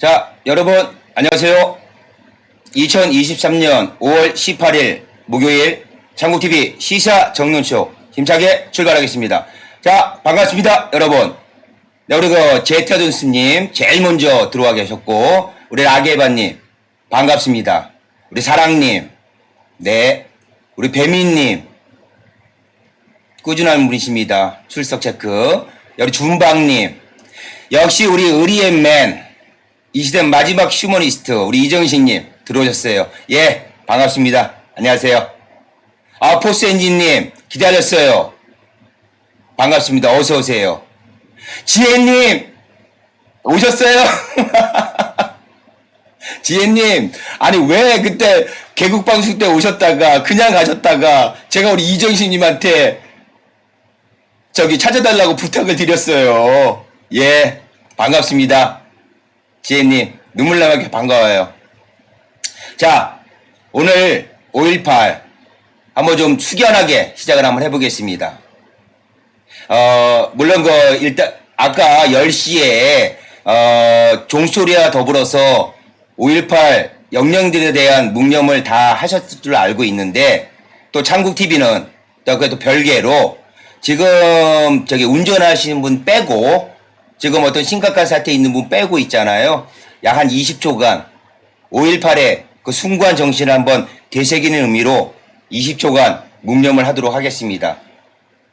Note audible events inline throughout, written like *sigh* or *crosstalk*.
자, 여러분, 안녕하세요. 2023년 5월 18일 목요일 장국TV 시사 정론쇼 힘차게 출발하겠습니다. 자, 반갑습니다, 여러분. 네, 우리 그 제태돈스님 제일 먼저 들어와 계셨고, 우리 라게바님, 반갑습니다. 우리 사랑님, 네, 우리 배민님, 꾸준한 분이십니다. 출석 체크. 우리 준방님, 역시 우리 의리앤맨, 이 시대 마지막 휴머니스트 우리 이정식님 들어오셨어요. 예, 반갑습니다. 안녕하세요. 아 포스 엔진님 기다렸어요. 반갑습니다. 어서 오세요. 지혜님 오셨어요? *laughs* 지혜님 아니 왜 그때 개국 방송 때 오셨다가 그냥 가셨다가 제가 우리 이정식님한테 저기 찾아달라고 부탁을 드렸어요. 예, 반갑습니다. 지혜님, 눈물 나게 반가워요. 자, 오늘 5.18 한번 좀 숙연하게 시작을 한번 해보겠습니다. 어, 물론 그, 일단, 아까 10시에, 어, 종소리와 더불어서 5.18 영령들에 대한 묵념을 다 하셨을 줄 알고 있는데, 또 창국TV는 또 그래도 별개로 지금 저기 운전하시는 분 빼고 지금 어떤 심각한 사태에 있는 분 빼고 있잖아요. 약 한 20초간 5.18의 그 숭고한 정신을 한번 되새기는 의미로 20초간 묵념을 하도록 하겠습니다.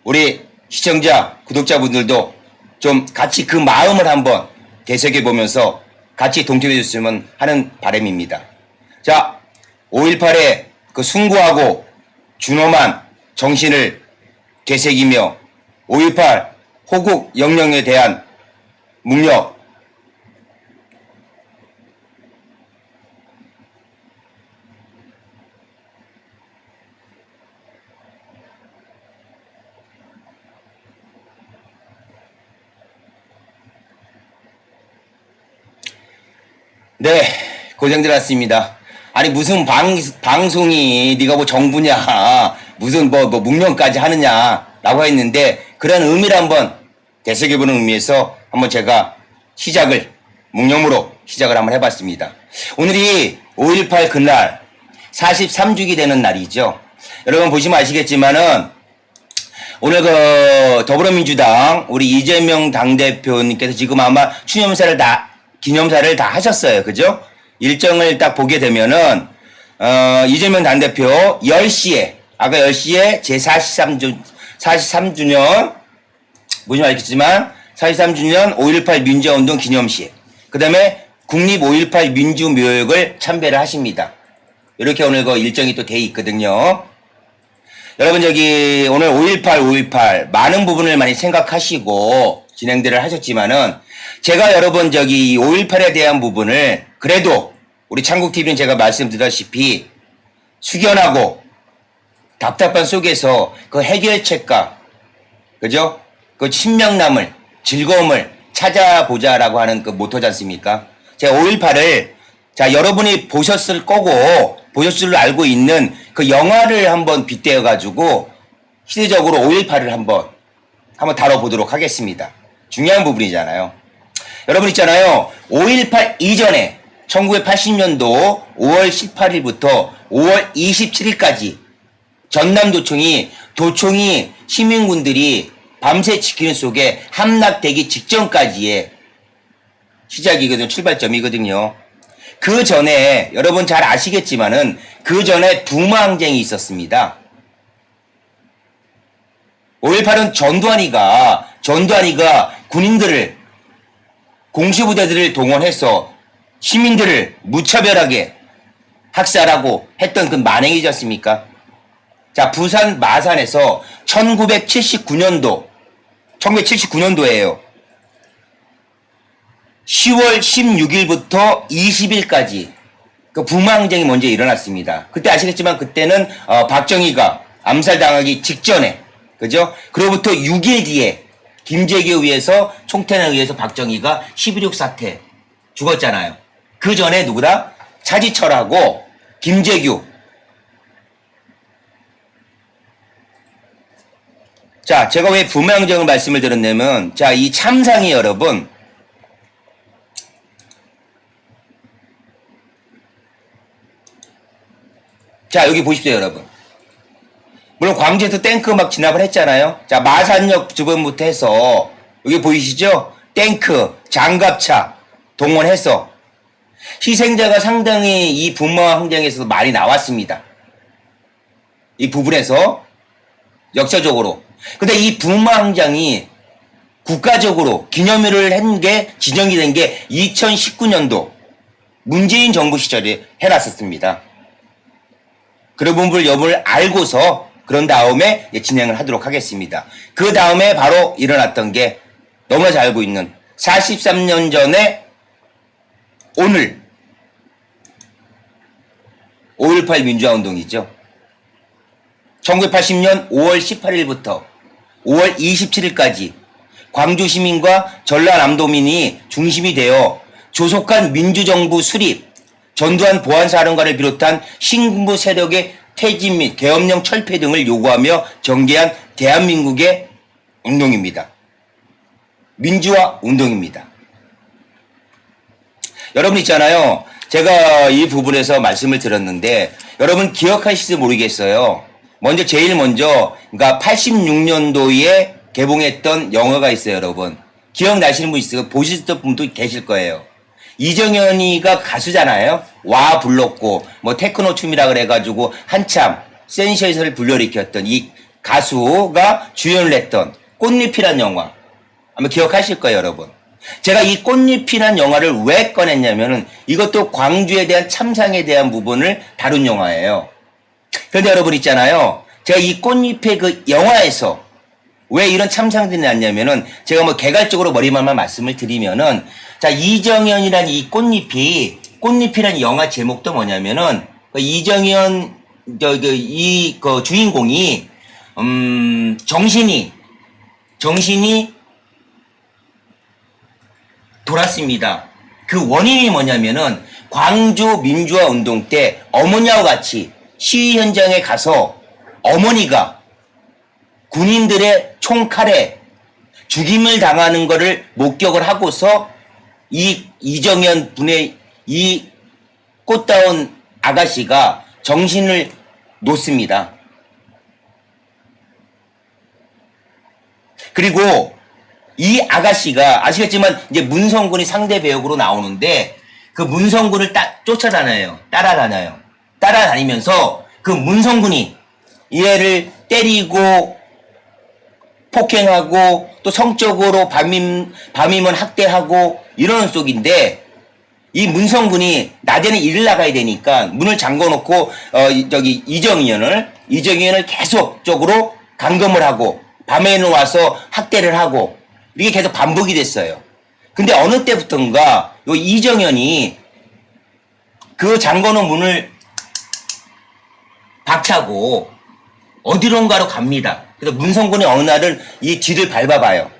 우리 시청자, 구독자분들도 좀 같이 그 마음을 한번 되새겨 보면서 같이 동참해 줬으면 하는 바람입니다. 자, 5.18의 그 숭고하고 준엄한 정신을 되새기며 5.18 호국 영령에 대한 묵력 네, 고생들 하셨습니다. 아니 무슨 방, 방송이 네가 뭐 정부냐 무슨 뭐, 뭐 묵념까지 하느냐라고 했는데 그런 의미를 한번 되새겨보는 의미에서 한번 제가 시작을 묵념으로 시작을 한번 해봤습니다. 오늘이 5.18 그날 43주기 되는 날이죠. 여러분 보시면 아시겠지만은 오늘 그 더불어민주당 우리 이재명 당대표님께서 지금 아마 추념사를 다 기념사를 다 하셨어요. 그죠? 일정을 딱 보게 되면은 어, 이재명 당대표 10시에 아까 10시에 제 43주 43주년 보시면 알겠지만 43주년 5.18 민주화운동 기념식 그 다음에 국립 5.18 민주묘역을 참배를 하십니다. 이렇게 오늘 그 일정이 또 돼 있거든요. 여러분 저기 오늘 5.18 5.18 많은 부분을 많이 생각하시고 진행들을 하셨지만은 제가 여러분 저기 5.18에 대한 부분을 그래도 우리 창국TV는 제가 말씀드렸다시피 숙연하고 답답한 속에서 그 해결책과 그죠? 그 신명남을 즐거움을 찾아보자라고 하는 그 모토지 않습니까? 제가 5.18을 자 여러분이 보셨을 거고 보셨을 줄 알고 있는 그 영화를 한번 빗대어 가지고 시대적으로 5.18을 한번 한번 다뤄보도록 하겠습니다. 중요한 부분이잖아요. 여러분 있잖아요. 5.18 이전에 1980년도 5월 18일부터 5월 27일까지 전남도청이 도청이 시민군들이 밤새 지키는 속에 함락되기 직전까지의 시작이거든요. 출발점이거든요. 그 전에 여러분 잘 아시겠지만은 그 전에 두마항쟁이 있었습니다. 5.18은 전두환이가 전두환이가 군인들을 공시부대들을 동원해서 시민들을 무차별하게 학살하고 했던 그 만행이지 않습니까? 자, 부산 마산에서 1979년도, 1979년도에요. 10월 16일부터 20일까지 그 부마항쟁이 먼저 일어났습니다. 그때 아시겠지만 그때는 어, 박정희가 암살당하기 직전에 그죠? 그로부터 6일 뒤에 김재규에 의해서 총태에 의해서 박정희가 11.6 사태 죽었잖아요. 그 전에 누구다? 차지철하고 김재규 자, 제가 왜 부망정을 말씀을 드렸냐면, 자, 이 참상이 여러분, 자, 여기 보십시오, 여러분. 물론 광주에서 탱크 막 진압을 했잖아요. 자, 마산역 주변부터 해서, 여기 보이시죠? 탱크, 장갑차, 동원해서, 희생자가 상당히 이 분마 항쟁에서도 많이 나왔습니다. 이 부분에서, 역사적으로. 근데 이 분마 항쟁이 국가적으로 기념일을 한 게 지정이 된 게 2019년도 문재인 정부 시절에 해놨었습니다. 그런 부분을 여부를 알고서 그런 다음에 진행을 하도록 하겠습니다. 그 다음에 바로 일어났던 게 너무나 잘 알고 있는 43년 전에 오늘 5.18 민주화운동이죠. 1980년 5월 18일부터 5월 27일까지 광주 시민과 전라남도민이 중심이 되어 조속한 민주정부 수립, 전두환 보안사령관을 비롯한 신군부 세력의 퇴진 및 계엄령 철폐 등을 요구하며 전개한 대한민국의 운동입니다. 민주화 운동입니다. 여러분 있잖아요. 제가 이 부분에서 말씀을 드렸는데 여러분 기억하실지 모르겠어요. 먼저 제일 먼저 그러니까 86년도에 개봉했던 영화가 있어요, 여러분. 기억나시는 분 있어요? 보셨던 분도 계실 거예요. 이정현이가 가수잖아요. 와 불렀고 뭐 테크노 춤이라 그래가지고 한참 센세이션을 불러일으켰던 이 가수가 주연을 했던 꽃잎이란 영화 아마 기억하실 거예요, 여러분. 제가 이 꽃잎이란 영화를 왜 꺼냈냐면은 이것도 광주에 대한 참상에 대한 부분을 다룬 영화예요. 그런데 여러분 있잖아요. 제가 이 꽃잎의 그 영화에서 왜 이런 참상들이 났냐면은 제가 뭐 개괄적으로 머리만만 말씀을 드리면은 자 이정현이라는 이 꽃잎이 꽃잎이라는 영화 제목도 뭐냐면은 그 이정현 저이그 주인공이 음 정신이 정신이 돌았습니다. 그 원인이 뭐냐면은 광주 민주화 운동 때 어머니와 같이 시위 현장에 가서 어머니가 군인들의 총칼에 죽임을 당하는 것을 목격을 하고서 이 이정현 분의 이 꽃다운 아가씨가 정신을 놓습니다. 그리고 이 아가씨가 아시겠지만 이제 문성군이 상대 배역으로 나오는데 그 문성군을 따, 쫓아다녀요. 따라다녀요. 따라다니면서 그 문성군이 얘를 때리고 폭행하고 또 성적으로 밤임, 밤이면 학대하고 이러는 속인데 이 문성군이 낮에는 일을 나가야 되니까 문을 잠궈 놓고 어 이- 저기 이정희연을 이정희연을 계속적으로 감금을 하고 밤에는 와서 학대를 하고 이게 계속 반복이 됐어요. 근데 어느 때부턴가 요 이정현이 그 잠궈 놓은 문을 박차고 어디론가로 갑니다. 그래서 문성군이 어느 날은 이 뒤를 밟아봐요.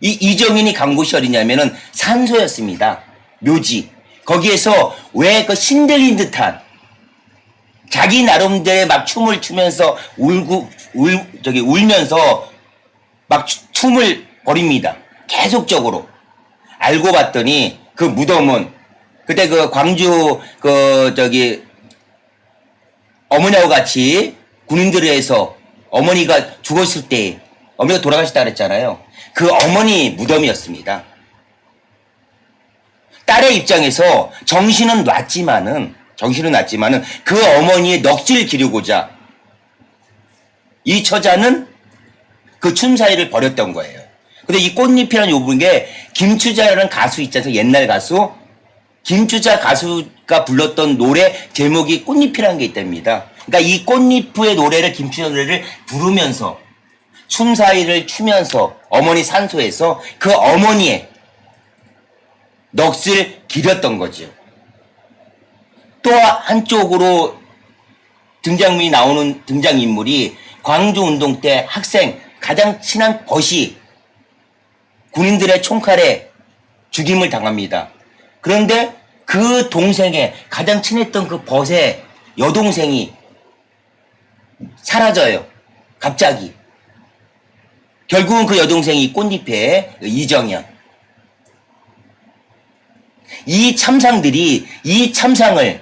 이 이정인이 간 곳이 어디냐면은 산소였습니다. 묘지. 거기에서 왜 그 신들린 듯한 자기 나름대로 막 춤을 추면서 울고 울 저기 울면서 막 추- 춤을 벌입니다. 계속적으로. 알고 봤더니 그 무덤은 그때 그 광주 그 저기 어머니하고 같이 군인들에서 어머니가 죽었을 때 어머니가 돌아가셨다 그랬잖아요. 그 어머니 무덤이었습니다. 딸의 입장에서 정신은 놨지만은 정신은 놨지만은 그 어머니의 넋을 기르고자 이 처자는 그 춤사위를 벌였던 거예요. 근데 이 꽃잎이라는 요 부분에 김추자라는 가수 있잖아요. 옛날 가수. 김추자 가수가 불렀던 노래 제목이 꽃잎이라는 게 있답니다. 그러니까 이 꽃잎의 노래를 김추자 노래를 부르면서 춤사위를 추면서 어머니 산소에서 그 어머니의 넋을 기렸던 거죠. 또 한쪽으로 등장인물이 나오는 등장인물이 광주운동 때 학생 가장 친한 벗이 군인들의 총칼에 죽임을 당합니다. 그런데 그 동생의 가장 친했던 그 벗의 여동생이 사라져요. 갑자기. 결국은 그 여동생이 꽃잎의 이정현. 이 참상들이 이 참상을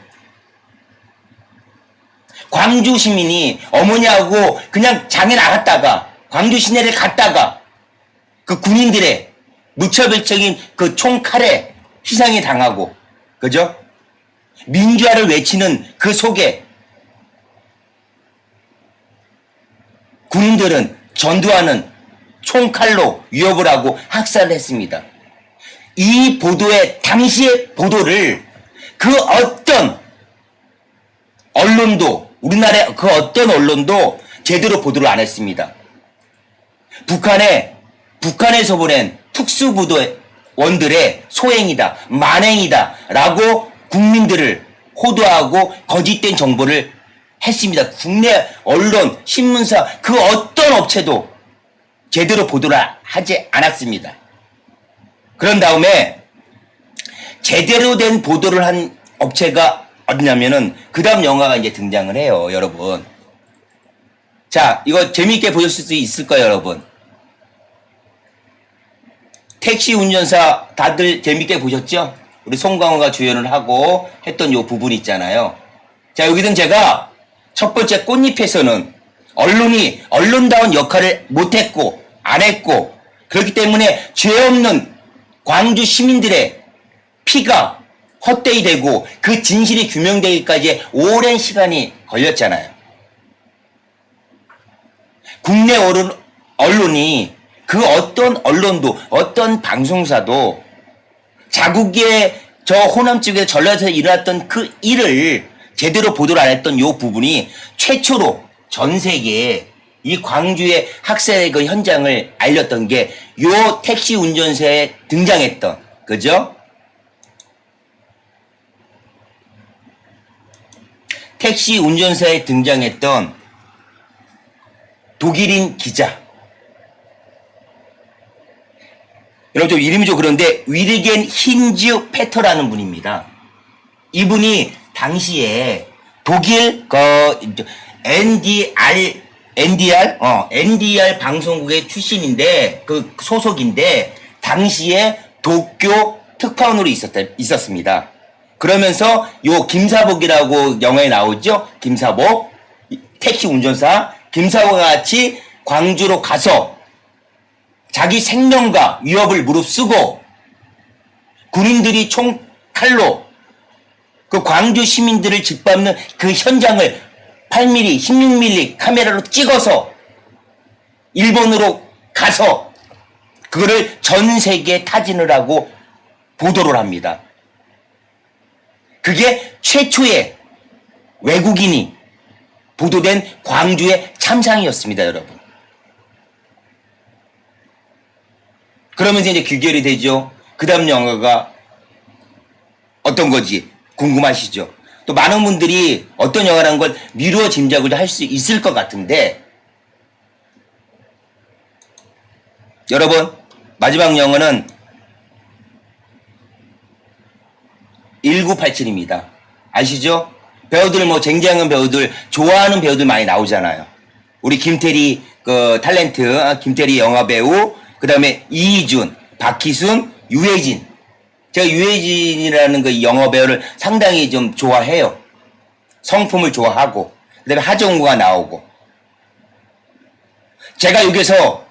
광주 시민이 어머니하고 그냥 장에 나갔다가 광주 시내를 갔다가 그 군인들의 무차별적인 그 총칼에 희생이 당하고 그죠? 민주화를 외치는 그 속에 군인들은 전두환은 총칼로 위협을 하고 학살을 했습니다. 이 보도의 당시의 보도를 그 어떤 언론도 우리나라의 그 어떤 언론도 제대로 보도를 안 했습니다. 북한에 북한에서 보낸 특수부대 원들의 소행이다, 만행이다 라고 국민들을 호도하고 거짓된 정보를 했습니다. 국내 언론, 신문사 그 어떤 업체도 제대로 보도를 하지 않았습니다. 그런 다음에 제대로 된 보도를 한 업체가 어디냐면은 그 다음 영화가 이제 등장을 해요, 여러분. 자, 이거 재미있게 보셨을 수 있을 거예요, 여러분. 택시 운전사 다들 재밌게 보셨죠? 우리 송강호가 주연을 하고 했던 요 부분 있잖아요. 자, 여기는 제가 첫 번째 꽃잎에서는 언론이 언론다운 역할을 못했고, 안 했고, 그렇기 때문에 죄 없는 광주 시민들의 피가 헛되이 되고 그 진실이 규명되기까지 오랜 시간이 걸렸잖아요. 국내 언론, 언론이 그 어떤 언론도 어떤 방송사도 자국의 저 호남 쪽에 전라도에서 일어났던 그 일을 제대로 보도를 안 했던 요 부분이 최초로 전 세계에 이 광주의 학살의 그 현장을 알렸던 게 요 택시 운전사에 등장했던 그죠? 택시 운전사에 등장했던 독일인 기자. 여러분 좀 이름이 좀 그런데 위르겐 힌즈 페터라는 분입니다. 이분이 당시에 독일 그 NDR NDR 어 NDR 방송국의 출신인데 그 소속인데 당시에 도쿄 특파원으로 있었다 있었습니다. 그러면서 요 김사복이라고 영화에 나오죠. 김사복 택시 운전사 김사복과 같이 광주로 가서 자기 생명과 위협을 무릅쓰고 군인들이 총 칼로 그 광주 시민들을 짓밟는 그 현장을 8mm, 16mm 카메라로 찍어서 일본으로 가서 그거를 전 세계에 타진을 하고 보도를 합니다. 그게 최초의 외국인이 보도된 광주의 참상이었습니다, 여러분. 그러면서 이제 귀결이 되죠. 그 다음 영화가 어떤 거지 궁금하시죠? 또 많은 분들이 어떤 영화라는 걸 미루어 짐작을 할 수 있을 것 같은데 여러분 마지막 영화는 1987입니다. 아시죠? 배우들 뭐 쟁쟁한 배우들 좋아하는 배우들 많이 나오잖아요. 우리 김태리 그 탤런트 아, 김태리 영화 배우 그 다음에 이희준, 박희순, 유해진 제가 유해진이라는 그 영화 배우를 상당히 좀 좋아해요. 성품을 좋아하고 그 다음에 하정우가 나오고 제가 여기서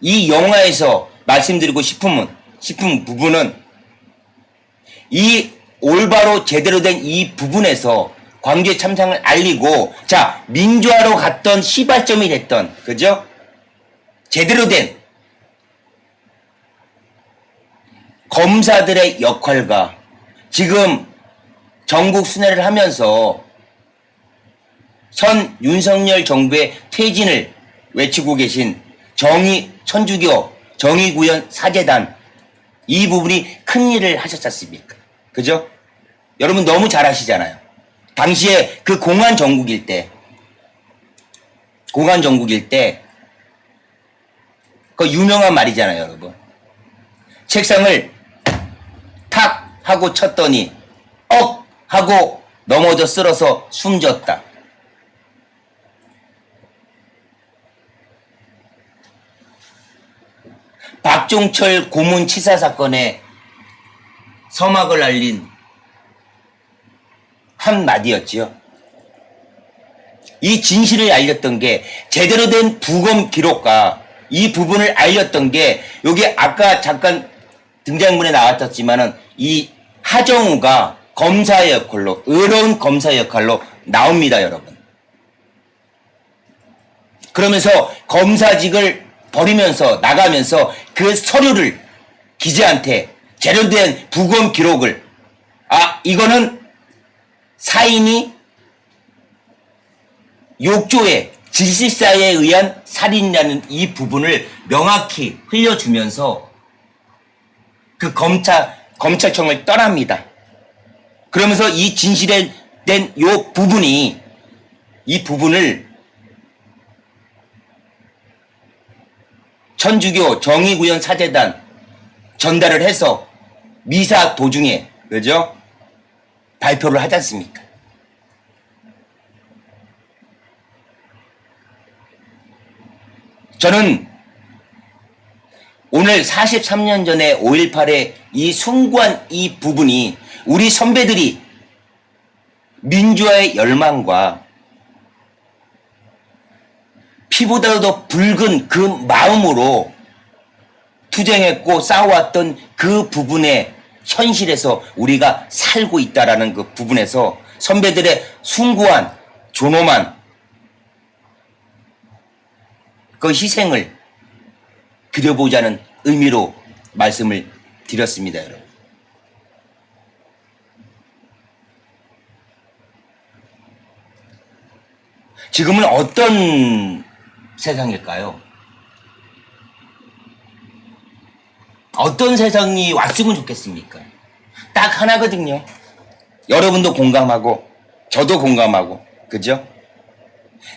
이 영화에서 말씀드리고 싶은 싶은 부분은 이 올바로 제대로 된 이 부분에서 광주의 참상을 알리고 자 민주화로 갔던 시발점이 됐던 그죠? 제대로 된 검사들의 역할과 지금 전국 순회를 하면서 현 윤석열 정부의 퇴진을 외치고 계신 정의 천주교 정의구현 사재단 이 부분이 큰 일을 하셨지 않습니까? 그죠? 여러분 너무 잘 아시잖아요. 당시에 그 공안 정국일 때, 공안 정국일 때, 그 유명한 말이잖아요, 여러분. 책상을 탁 하고 쳤더니, 억! 하고 넘어져 쓸어서 숨졌다. 박종철 고문 치사 사건에 서막을 알린 한 마디였지요. 이 진실을 알렸던 게 제대로 된 부검 기록과 이 부분을 알렸던 게 여기 아까 잠깐 등장문에 나왔었지만은 이 하정우가 검사의 역할로 의로운 검사의 역할로 나옵니다, 여러분. 그러면서 검사직을 버리면서 나가면서 그 서류를 기자한테 제대로 된 부검 기록을 아 이거는 사인이 욕조에 질식사에 의한 살인이라는 이 부분을 명확히 흘려주면서 그 검찰 검찰청을 떠납니다. 그러면서 이 진실에 된 요 부분이 이 부분을 천주교 정의구현 사재단 전달을 해서 미사 도중에 그죠? 발표를 하지 않습니까? 저는 오늘 43년 전에 5.18의 이 숭고한 이 부분이 우리 선배들이 민주화의 열망과 피보다도 더 붉은 그 마음으로 투쟁했고 싸워왔던 그 부분의 현실에서 우리가 살고 있다라는 그 부분에서 선배들의 숭고한 존엄한 그 희생을 그려보자는 의미로 말씀을 드렸습니다, 여러분. 지금은 어떤 세상일까요? 어떤 세상이 왔으면 좋겠습니까? 딱 하나거든요. 여러분도 공감하고, 저도 공감하고, 그죠?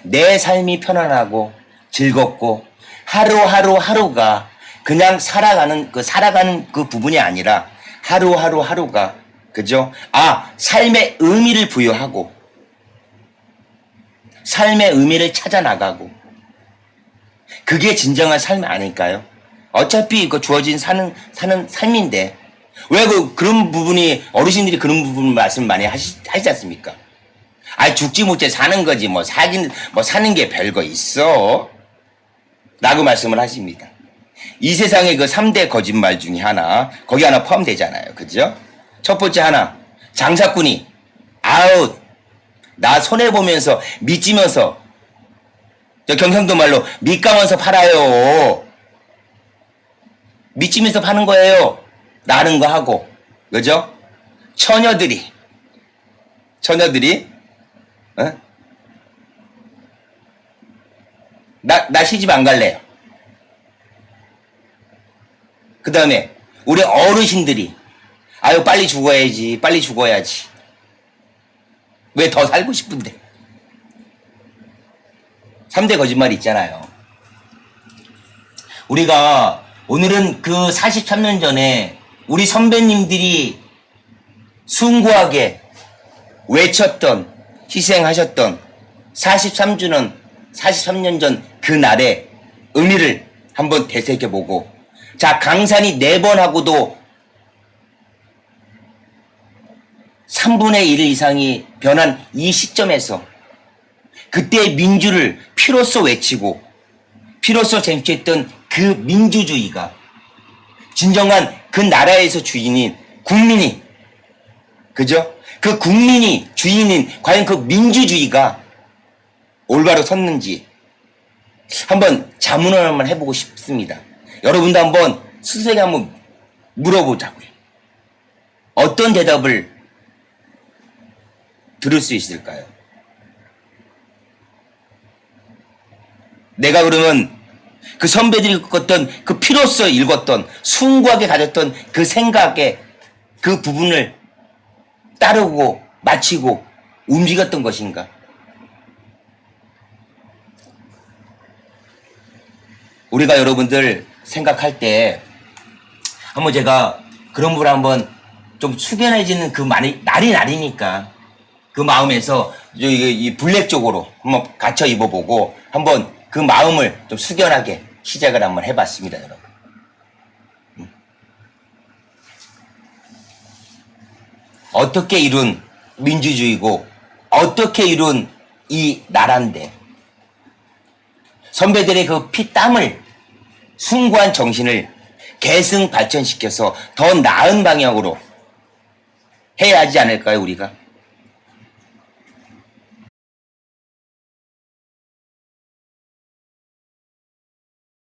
내 삶이 편안하고, 즐겁고, 하루하루 하루가 그냥 살아가는, 그, 살아가는 그 부분이 아니라, 하루하루 하루가, 그죠? 아, 삶의 의미를 부여하고, 삶의 의미를 찾아 나가고, 그게 진정한 삶 아닐까요? 어차피 그 주어진 사는 사는 삶인데 왜 그 그런 부분이 어르신들이 그런 부분 말씀 많이 하시, 하시지 않습니까? 아 죽지 못해 사는 거지 뭐 사긴 뭐 사는 게 별거 있어 라고 말씀을 하십니다. 이 세상의 그 3대 거짓말 중에 하나 거기 하나 포함되잖아요. 그죠? 첫 번째 하나 장사꾼이 아웃 나 손해 보면서 미치면서 저 경상도 말로 밑감아서 팔아요. 미치면서 파는 거예요. 나는 거 하고. 그죠? 처녀들이, 처녀들이, 어? 나, 나 시집 안 갈래요. 그 다음에, 우리 어르신들이, 아유, 빨리 죽어야지, 빨리 죽어야지. 왜 더 살고 싶은데? 3대 거짓말이 있잖아요. 우리가 오늘은 그 43년 전에 우리 선배님들이 숭고하게 외쳤던, 희생하셨던 43주년, 43년 전 그 날의 의미를 한번 되새겨보고, 자, 강산이 네 번 하고도 3분의 1 이상이 변한 이 시점에서 그때의 민주를 피로써 외치고 피로써 쟁취했던 그 민주주의가 진정한 그 나라에서 주인인 국민이 그죠? 그 국민이 주인인 과연 그 민주주의가 올바로 섰는지 한번 자문을 한번 해보고 싶습니다. 여러분도 한번 스스로에게 한번 물어보자고요. 어떤 대답을 들을 수 있을까요? 내가 그러면 그 선배들이 겪었던 그 피로써 읽었던 숭고하게 가졌던 그 생각의 그 부분을 따르고 마치고 움직였던 것인가? 우리가 여러분들 생각할 때 한번 제가 그런 분을 한번 좀 숙연해지는 그 말이 날이 날이니까 그 마음에서 이, 이 블랙 쪽으로 한번 갇혀 입어보고 한번 그 마음을 좀 숙연하게 시작을 한번 해봤습니다, 여러분. 음. 어떻게 이룬 민주주의고 어떻게 이룬 이 나라인데 선배들의 그 피땀을 숭고한 정신을 계승 발전시켜서 더 나은 방향으로 해야 하지 않을까요 우리가?